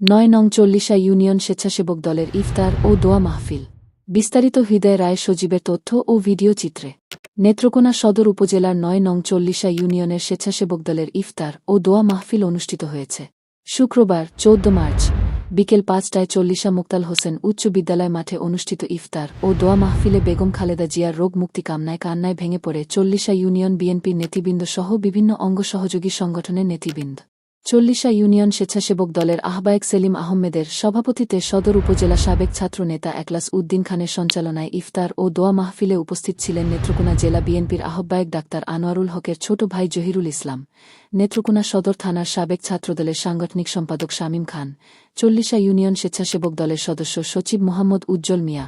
নয় নং চল্লিশা ইউনিয়ন স্বেচ্ছাসেবক দলের ইফতার ও দোয়া মাহফিল। বিস্তারিত হৃদয় রায় সজীবের তথ্য ও ভিডিও চিত্রে। নেত্রকোনা সদর উপজেলার নয় নং চল্লিশা ইউনিয়নের স্বেচ্ছাসেবক দলের ইফতার ও দোয়া মাহফিল অনুষ্ঠিত হয়েছে। শুক্রবার, চৌদ্দ মার্চ, বিকেল পাঁচটায় চল্লিশা মুক্তাল হোসেন উচ্চ বিদ্যালয় মাঠে অনুষ্ঠিত ইফতার ও দোয়া মাহফিলে বেগম খালেদা জিয়ার রোগ মুক্তি কামনায় কান্নায় ভেঙে পড়ে চল্লিশা ইউনিয়ন বিএনপির নেতৃবৃন্দ সহ বিভিন্ন অঙ্গ সহযোগী সংগঠনের নেতৃবৃন্দ। চল্লিশা ইউনিয়ন স্বেচ্ছাসেবক দলের আহ্বায়ক সেলিম আহমেদের সভাপতিতে সদর উপজেলা সাবেক ছাত্রনেতা একলাস উদ্দিন খানের সঞ্চালনায় ইফতার ও দোয়া মাহফিলে উপস্থিত ছিলেন নেত্রকোনা জেলা বিএনপির আহ্বায়ক ডাক্তার আনোয়ারুল হকের ছোট ভাই জহিরুল ইসলাম, নেত্রকোনা সদর থানার সাবেক ছাত্রদলের সাংগঠনিক সম্পাদক শামীম খান, চল্লিশা ইউনিয়ন স্বেচ্ছাসেবক দলের সদস্য সচিব মোহাম্মদ উজ্জ্বল মিয়া,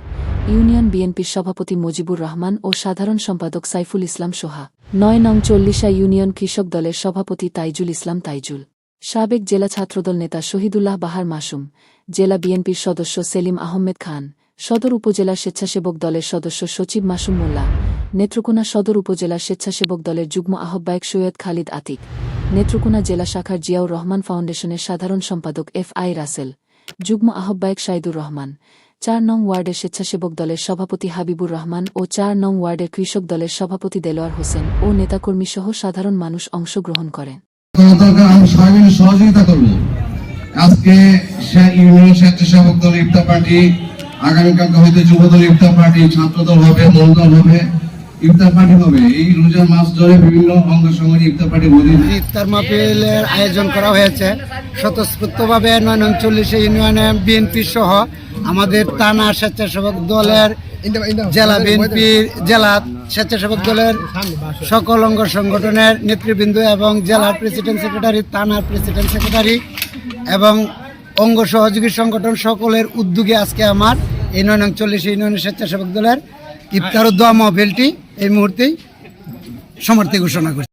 ইউনিয়ন বিএনপির সভাপতি মুজিবুর রহমান ও সাধারণ সম্পাদক সাইফুল ইসলাম সোহা। নয় নং চল্লিশা ইউনিয়ন কৃষক দলের সভাপতি তাইজুল ইসলাম তাইজুল। সাবেক জেলা ছাত্রদল নেতা শহীদুল্লাহ বাহার মাসুম, জেলা বিএনপির সদস্য সেলিম আহমেদ খান, সদর উপজেলা স্বেচ্ছাসেবক দলের সদস্য সচিব মাসুম মোল্লা, নেত্রকোনা সদর উপজেলা স্বেচ্ছাসেবক দলের যুগ্ম আহ্বায়ক সৈয়দ খালিদ আতিক, নেত্রকোনা জেলা শাখার জিয়াউর রহমান ফাউন্ডেশনের সাধারণ সম্পাদক এফ আই রাসেল, যুগ্ম আহ্বায়ক সাইদুর রহমান, চার নং ওয়ার্ডের স্বেচ্ছাসেবক দলের সভাপতি হাবিবুর রহমান ও চার নং ওয়ার্ডের কৃষক দলের সভাপতি দেলোয়ার হোসেন ও নেতাকর্মীসহ সাধারণ মানুষ অংশগ্রহণ করেন। করা দরকার আমরা সবাই মিলে সহযোগিতা করব। আজকে ইউনিয়ন স্বেচ্ছাসেবক দল, ইফতার পার্টি, আগামীকালকে হয়তো যুব দল ইফতার পার্টি হবে হবে, ইফতার এই বিভিন্ন পার্টি মাহফিলের আয়োজন করা হয়েছে। স্বতঃস্ফূর্তভাবে নয় নং চল্লিশে ইউনিয়নে বিএনপি সহ আমাদের থানা স্বেচ্ছাসেবক দলের জেলা বিএনপির জেলা স্বেচ্ছাসেবক দলের সকল অঙ্গ সংগঠনের নেতৃবৃন্দ এবং জেলার প্রেসিডেন্ট সেক্রেটারি থানার প্রেসিডেন্ট সেক্রেটারি এবং অঙ্গ সহযোগী সংগঠন সকলের উদ্যোগে আজকে আমার এই নয় চল্লিশ ইউনিয়নের স্বেচ্ছাসেবক দলের ইফতার ও দোয়া মাহফিলটি এই মুহূর্তেই সমর্থে ঘোষণা করছি।